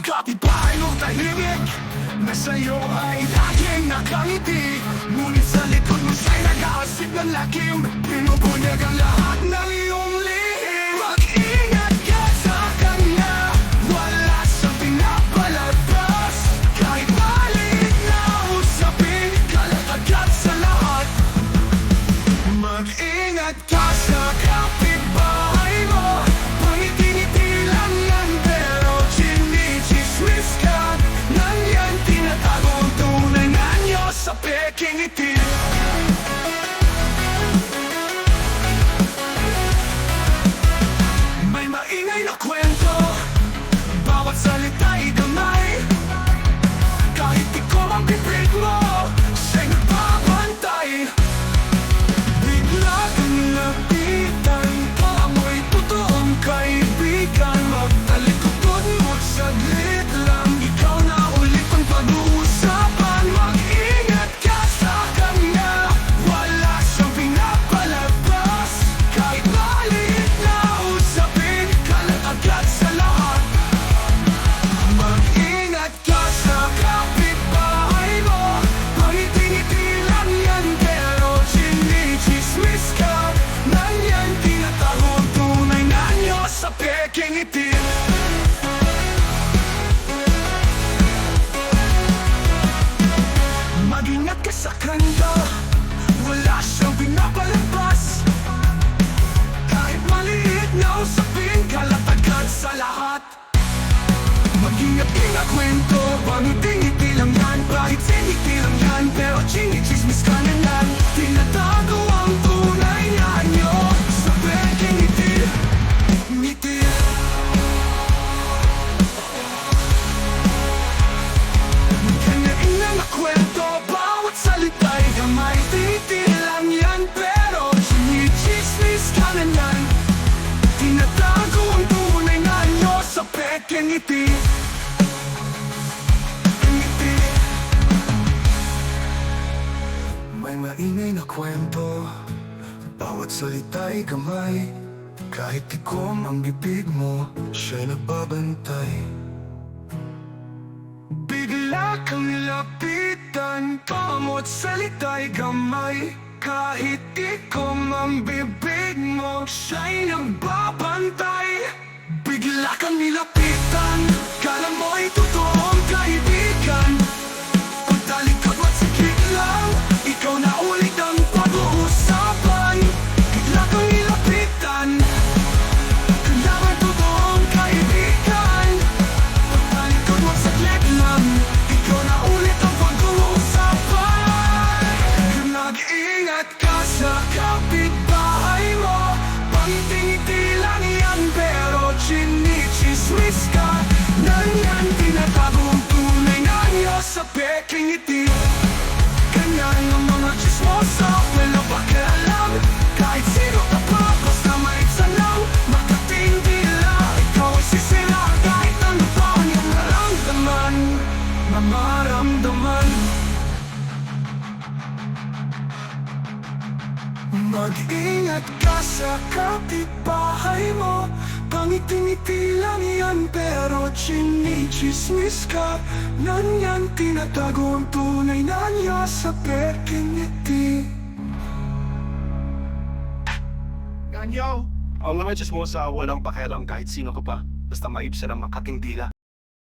Ang kapitbahay mo tahimik Na sa'yo ay laging nakangiti. Ngunit sa likod mo siya'y nag-aasip ng lakim. Pinubunyag ang lahat ng iyong lihim. Mag-ingat ka sa kanya. Wala siyang pinapalabas. Kahit maliit na usapin Kalat agad sa lahat. Mag-ingat ka sa kapitbahay Mag-ingat-ingat kwento Pangiti-ngiti lang yan. Kahit siniti lang yan Pero chinichismis ka na lang. Tinatago ang tunay na anyo Sa peking ngiti Ngiti Kanya-ina na kwento Bawat salita'y gamay. Tiniti lang yan Pero chinichismis ka na lang. Tinatago ang tunay na anyo salita'y gamay. Kahit tikom ang bibig mo Siya'y nagbabantay. Bigla kang nilapitan Pamot salita'y gamay. Kahit ikom ang bibig mo Siya'y nagbabantay. Bigla kang nilapitan Kala mo'y totoong Mamaramdaman Mag-ingat ka sa kapitbahay mo Pangiti-ngiti lang yan Pero chinichismis ka Nan yan tinatago ang tunay na niya Sa peking ngiti Ganyo! Ang mga chismosa, walang pakialam kahit sino ka pa. Basta maibsa lang makatindila.